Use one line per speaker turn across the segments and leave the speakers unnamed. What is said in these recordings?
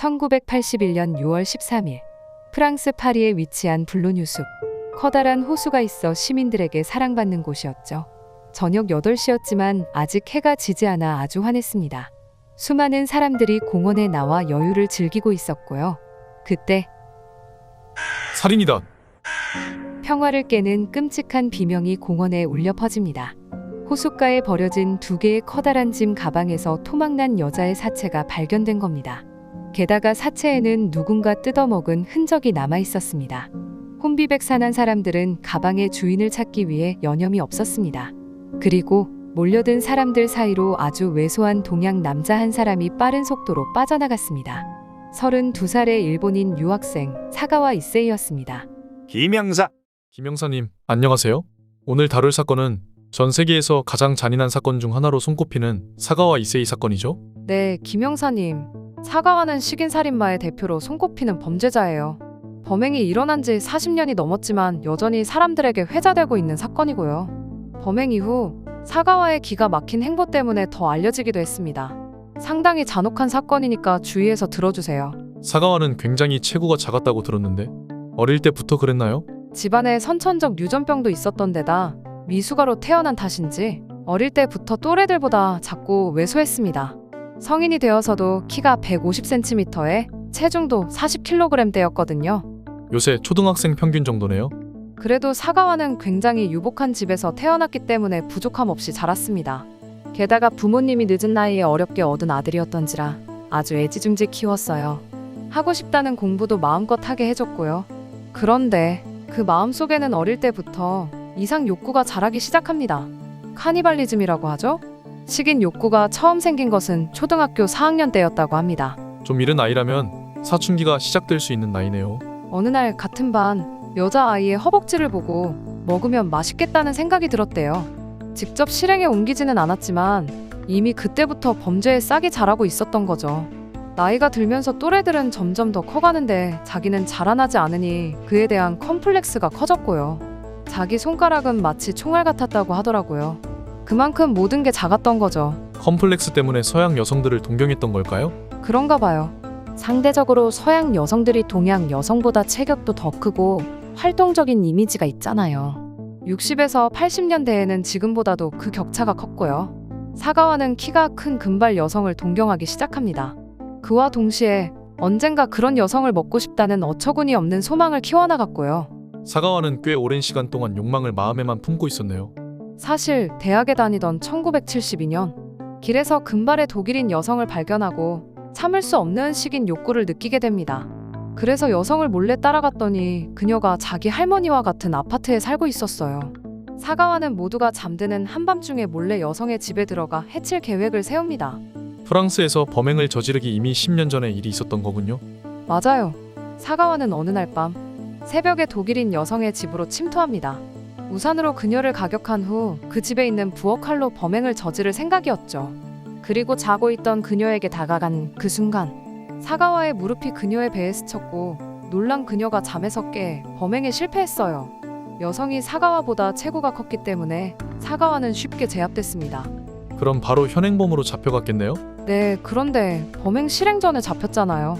1981년 6월 13일 프랑스 파리에 위치한 블로뉴 숲 커다란 호수가 있어 시민들에게 사랑받는 곳이었죠. 저녁 8시였지만 아직 해가 지지 않아 아주 환했습니다. 수많은 사람들이 공원에 나와 여유를 즐기고 있었고요. 그때
살인이다.
평화를 깨는 끔찍한 비명이 공원에 울려 퍼집니다. 호숫가에 버려진 두 개의 커다란 짐 가방에서 토막난 여자의 사체가 발견된 겁니다. 게다가 사체에는 누군가 뜯어먹은 흔적이 남아 있었습니다. 혼비백 산한 사람들은 가방의 주인을 찾기 위해 여념이 없었습니다. 그리고 몰려든 사람들 사이로 아주 왜소한 동양 남자 한 사람이 빠른 속도로 빠져나갔습니다. 32살의 일본인 유학생 사가와 이세이였습니다.
김영사
김영사님, 안녕하세요. 오늘 다룰 사건은 전 세계에서 가장 잔인한 사건 중 하나로 손꼽히는 사가와 이세이 사건이죠.
네, 김영사님. 사과와는 식인살인마의 대표로 손꼽히는 범죄자예요. 범행이 일어난 지 40년이 넘었지만 여전히 사람들에게 회자되고 있는 사건이고요. 범행 이후 사과와의 기가 막힌 행보 때문에 더 알려지기도 했습니다. 상당히 잔혹한 사건이니까 주의해서 들어주세요.
사가와는 굉장히 체구가 작았다고 들었는데 어릴 때부터 그랬나요?
집안에 선천적 유전병도 있었던 데다 미숙아로 태어난 탓인지 어릴 때부터 또래들보다 작고 왜소했습니다. 성인이 되어서도 키가 150cm에 체중도 40kg대였거든요.
요새 초등학생 평균 정도네요.
그래도 사가와는 굉장히 유복한 집에서 태어났기 때문에 부족함 없이 자랐습니다. 게다가 부모님이 늦은 나이에 어렵게 얻은 아들이었던지라 아주 애지중지 키웠어요. 하고 싶다는 공부도 마음껏 하게 해줬고요. 그런데 그 마음속에는 어릴 때부터 이상 욕구가 자라기 시작합니다. 카니발리즘이라고 하죠? 식인 욕구가 처음 생긴 것은 초등학교 4학년 때였다고 합니다.
좀 이른 아이라면 사춘기가 시작될 수 있는 나이네요.
어느 날 같은 반 여자 아이의 허벅지를 보고 먹으면 맛있겠다는 생각이 들었대요. 직접 실행에 옮기지는 않았지만 이미 그때부터 범죄에 싹이 자라고 있었던 거죠. 나이가 들면서 또래들은 점점 더 커가는데 자기는 자라나지 않으니 그에 대한 컴플렉스가 커졌고요. 자기 손가락은 마치 총알 같았다고 하더라고요. 그만큼 모든 게 작았던 거죠.
컴플렉스 때문에 서양 여성들을 동경했던 걸까요?
그런가 봐요. 상대적으로 서양 여성들이 동양 여성보다 체격도 더 크고 활동적인 이미지가 있잖아요. 60에서 80년대에는 지금보다도 그 격차가 컸고요. 사가와는 키가 큰 금발 여성을 동경하기 시작합니다. 그와 동시에 언젠가 그런 여성을 먹고 싶다는 어처구니 없는 소망을 키워나갔고요.
사가와는 꽤 오랜 시간 동안 욕망을 마음에만 품고 있었네요.
사실 대학에 다니던 1972년 길에서 금발의 독일인 여성을 발견하고 참을 수 없는 식인 욕구를 느끼게 됩니다. 그래서 여성을 몰래 따라갔더니 그녀가 자기 할머니와 같은 아파트에 살고 있었어요. 사가와는 모두가 잠드는 한밤중에 몰래 여성의 집에 들어가 해칠 계획을 세웁니다.
프랑스에서 범행을 저지르기 이미 10년 전에 일이 있었던 거군요.
맞아요. 사가와는 어느 날 밤 새벽에 독일인 여성의 집으로 침투합니다. 우산으로 그녀를 가격한 후 그 집에 있는 부엌 칼로 범행을 저지를 생각이었죠. 그리고 자고 있던 그녀에게 다가간 그 순간 사가와의 무릎이 그녀의 배에 스쳤고 놀란 그녀가 잠에서 깨 범행에 실패했어요. 여성이 사가와보다 체구가 컸기 때문에 사가와는 쉽게 제압됐습니다.
그럼 바로 현행범으로 잡혀갔겠네요?
네, 그런데 범행 실행 전에 잡혔잖아요.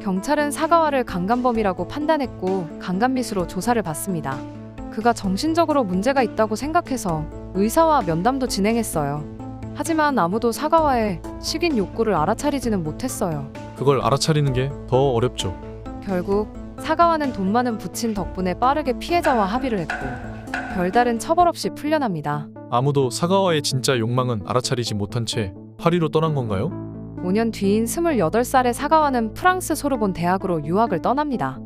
경찰은 사가와를 강간범이라고 판단했고 강간미수로 조사를 받습니다. 그가 정신적으로 문제가 있다고 생각해서 의사와 면담도 진행했어요. 하지만 아무도 사가와의 식인 욕구를 알아차리지는 못했어요.
그걸 알아차리는 게 더 어렵죠.
결국 사가와는 돈 많은 부친 덕분에 빠르게 피해자와 합의를 했고 별다른 처벌 없이 풀려납니다.
아무도 사가와의 진짜 욕망은 알아차리지 못한 채 파리로 떠난 건가요?
5년 뒤인 28살의 사가와는 프랑스 소르본 대학으로 유학을 떠납니다.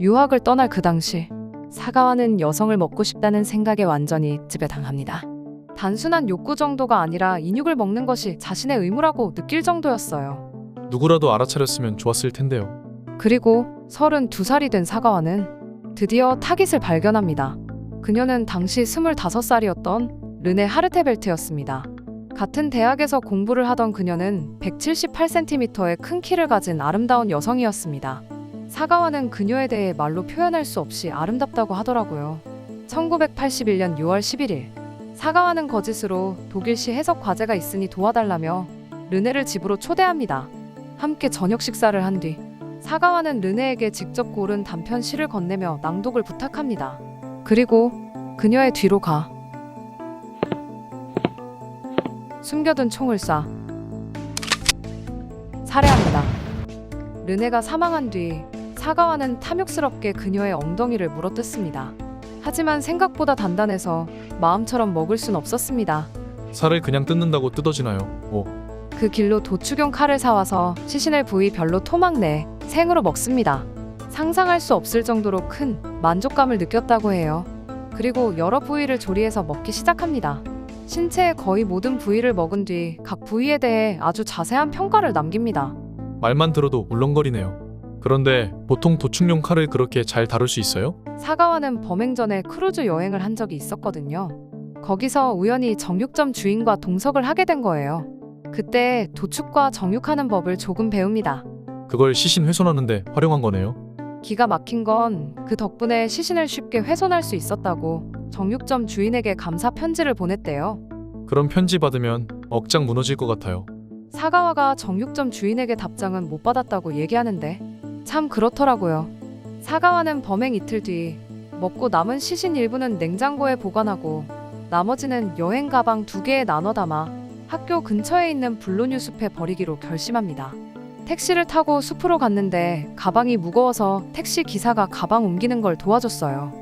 유학을 떠날 그 당시 사가와는 여성을 먹고 싶다는 생각에 완전히 지배당합니다. 단순한 욕구 정도가 아니라 인육을 먹는 것이 자신의 의무라고 느낄 정도였어요.
누구라도 알아차렸으면 좋았을 텐데요.
그리고 32살이 된 사가와는 드디어 타깃을 발견합니다. 그녀는 당시 25살이었던 르네 하르테벨트였습니다. 같은 대학에서 공부를 하던 그녀는 178cm의 큰 키를 가진 아름다운 여성이었습니다. 사가와는 그녀에 대해 말로 표현할 수 없이 아름답다고 하더라고요. 1981년 6월 11일 사가와는 거짓으로 독일시 해석 과제가 있으니 도와달라며 르네를 집으로 초대합니다. 함께 저녁 식사를 한 뒤 사가와는 르네에게 직접 고른 단편 시를 건네며 낭독을 부탁합니다. 그리고 그녀의 뒤로 가. 숨겨둔 총을 쏴. 살해합니다. 르네가 사망한 뒤 사가와는 탐욕스럽게 그녀의 엉덩이를 물어뜯습니다. 하지만 생각보다 단단해서 마음처럼 먹을 순 없었습니다.
살을 그냥 뜯는다고 뜯어지나요? 오,
그 길로 도축용 칼을 사와서 시신을 부위 별로 토막 내 생으로 먹습니다. 상상할 수 없을 정도로 큰 만족감을 느꼈다고 해요. 그리고 여러 부위를 조리해서 먹기 시작합니다. 신체의 거의 모든 부위를 먹은 뒤 각 부위에 대해 아주 자세한 평가를 남깁니다.
말만 들어도 울렁거리네요. 그런데 보통 도축용 칼을 그렇게 잘 다룰 수 있어요?
사가와는 범행 전에 크루즈 여행을 한 적이 있었거든요. 거기서 우연히 정육점 주인과 동석을 하게 된 거예요. 그때 도축과 정육하는 법을 조금 배웁니다.
그걸 시신 훼손하는데 활용한 거네요.
기가 막힌 건 그 덕분에 시신을 쉽게 훼손할 수 있었다고 정육점 주인에게 감사 편지를 보냈대요.
그런 편지 받으면 억장 무너질 것 같아요.
사가와가 정육점 주인에게 답장은 못 받았다고 얘기하는데 참 그렇더라고요. 사가와는 범행 이틀 뒤 먹고 남은 시신 일부는 냉장고에 보관하고 나머지는 여행 가방 두 개에 나눠 담아 학교 근처에 있는 블루뉴 숲에 버리기로 결심합니다. 택시를 타고 숲으로 갔는데 가방이 무거워서 택시 기사가 가방 옮기는 걸 도와줬어요.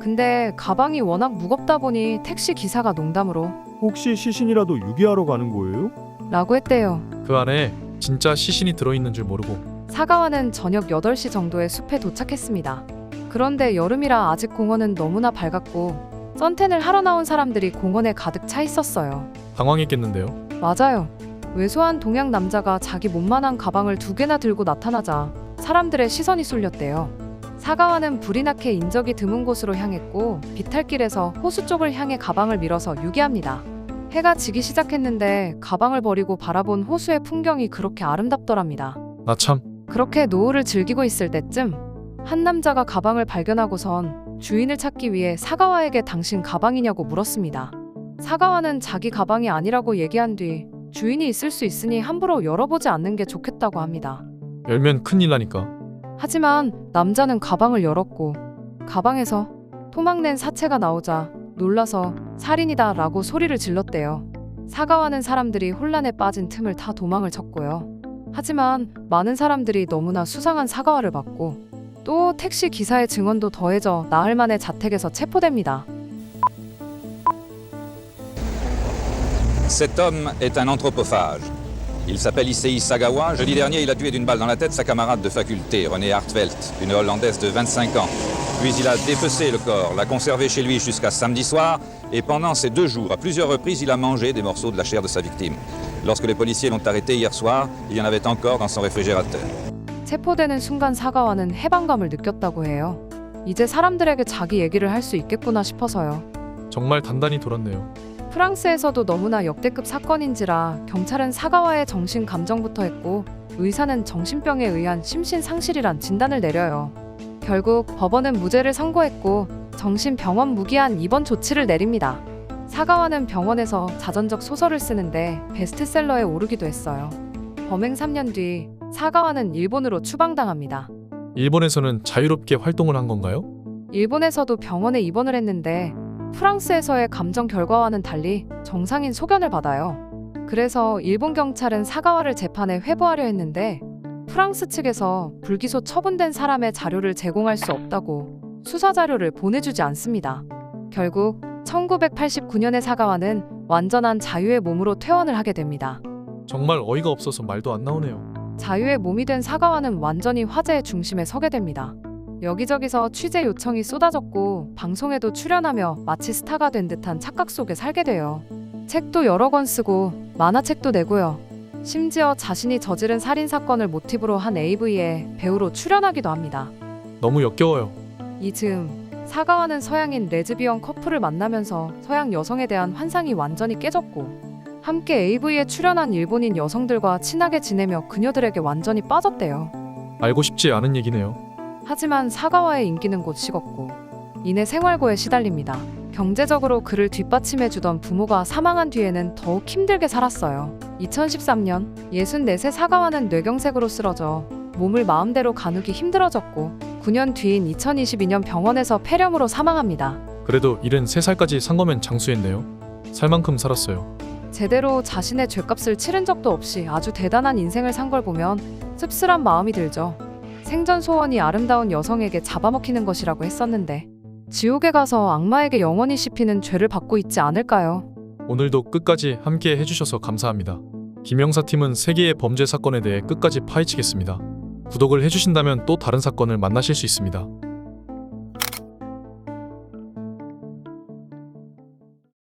근데 가방이 워낙 무겁다 보니 택시 기사가 농담으로
혹시 시신이라도 유기하러 가는 거예요?
라고 했대요.
그 안에 진짜 시신이 들어있는 줄 모르고
사가와는 저녁 8시 정도에 숲에 도착했습니다. 그런데 여름이라 아직 공원은 너무나 밝았고 선텐을 하러 나온 사람들이 공원에 가득 차 있었어요.
당황했겠는데요.
맞아요. 왜소한 동양 남자가 자기 몸만한 가방을 두 개나 들고 나타나자 사람들의 시선이 쏠렸대요. 사가와는 불이 나게 인적이 드문 곳으로 향했고 비탈길에서 호수 쪽을 향해 가방을 밀어서 유기합니다. 해가 지기 시작했는데 가방을 버리고 바라본 호수의 풍경이 그렇게 아름답더랍니다.
나 참
그렇게 노을을 즐기고 있을 때쯤 한 남자가 가방을 발견하고선 주인을 찾기 위해 사가와에게 당신 가방이냐고 물었습니다. 사가와는 자기 가방이 아니라고 얘기한 뒤 주인이 있을 수 있으니 함부로 열어보지 않는 게 좋겠다고 합니다.
열면 큰일 나니까.
하지만 남자는 가방을 열었고 가방에서 토막낸 사체가 나오자 놀라서 살인이다 라고 소리를 질렀대요. 사가와는 사람들이 혼란에 빠진 틈을 타 도망을 쳤고요. 하지만 많은 사람들이 너무나 수상한 사가와를 봤고 또 택시 기사의 증언도 더해져 나흘 만에 자택에서 체포됩니다.
Cet homme est un anthropophage. Il s'appelle Issei Sagawa. Jeudi dernier, il a tué d'une balle dans la tête sa camarade de faculté, René Hartvelt, une Hollandaise de 25 ans. Puis il a dépecé le corps, l'a conservé chez lui jusqu'à samedi soir, et pendant ces deux jours, à plusieurs reprises, il a mangé des morceaux de la chair de sa victime. Lorsque les policiers l'ont arrêté hier soir, il y en avait encore dans son réfrigérateur.
체포되는 순간 사가와는 해방감을 느꼈다고 해요. 이제 사람들에게 자기 얘기를 할 수 있겠구나 싶어서요.
정말 단단히 돌았네요.
프랑스에서도 너무나 역대급 사건인지라 경찰은 사가와의 정신 감정부터 했고 의사는 정신병에 의한 심신 상실이란 진단을 내려요. 결국 법원은 무죄를 선고했고 정신병원 무기한 입원 조치를 내립니다. 사가와는 병원에서 자전적 소설을 쓰는데 베스트셀러에 오르기도 했어요. 범행 3년 뒤 사가와는 일본으로 추방당합니다.
일본에서는 자유롭게 활동을 한 건가요?
일본에서도 병원에 입원을 했는데 프랑스에서의 감정 결과와는 달리 정상인 소견을 받아요. 그래서 일본 경찰은 사가와를 재판에 회부하려 했는데 프랑스 측에서 불기소 처분된 사람의 자료를 제공할 수 없다고 수사 자료를 보내주지 않습니다. 결국 1989년에 사가와는 완전한 자유의 몸으로 퇴원을 하게 됩니다.
정말 어이가 없어서 말도 안 나오네요.
자유의 몸이 된 사가와는 완전히 화제의 중심에 서게 됩니다. 여기저기서 취재 요청이 쏟아졌고 방송에도 출연하며 마치 스타가 된 듯한 착각 속에 살게 돼요. 책도 여러 권 쓰고 만화책도 내고요. 심지어 자신이 저지른 살인 사건을 모티브로 한 AV에 배우로 출연하기도 합니다.
너무 역겨워요.
이 즈음 사가와는 서양인 레즈비언 커플을 만나면서 서양 여성에 대한 환상이 완전히 깨졌고 함께 AV에 출연한 일본인 여성들과 친하게 지내며 그녀들에게 완전히 빠졌대요.
알고 싶지 않은 얘기네요.
하지만 사가와의 인기는 곧 식었고 이내 생활고에 시달립니다. 경제적으로 그를 뒷받침해주던 부모가 사망한 뒤에는 더욱 힘들게 살았어요. 2013년 64세 사가와는 뇌경색으로 쓰러져 몸을 마음대로 가누기 힘들어졌고 9년 뒤인 2022년 병원에서 폐렴으로 사망합니다.
그래도 73살까지 산 거면 장수했네요. 살 만큼 살았어요.
제대로 자신의 죄값을 치른 적도 없이 아주 대단한 인생을 산 걸 보면 씁쓸한 마음이 들죠. 생전 소원이 아름다운 여성에게 잡아먹히는 것이라고 했었는데 지옥에 가서 악마에게 영원히 씹히는 죄를 받고 있지 않을까요?
오늘도 끝까지 함께 해주셔서 감사합니다. 김영사 팀은 세계의 범죄 사건에 대해 끝까지 파헤치겠습니다. 구독을 해주신다면 또 다른 사건을 만나실 수 있습니다.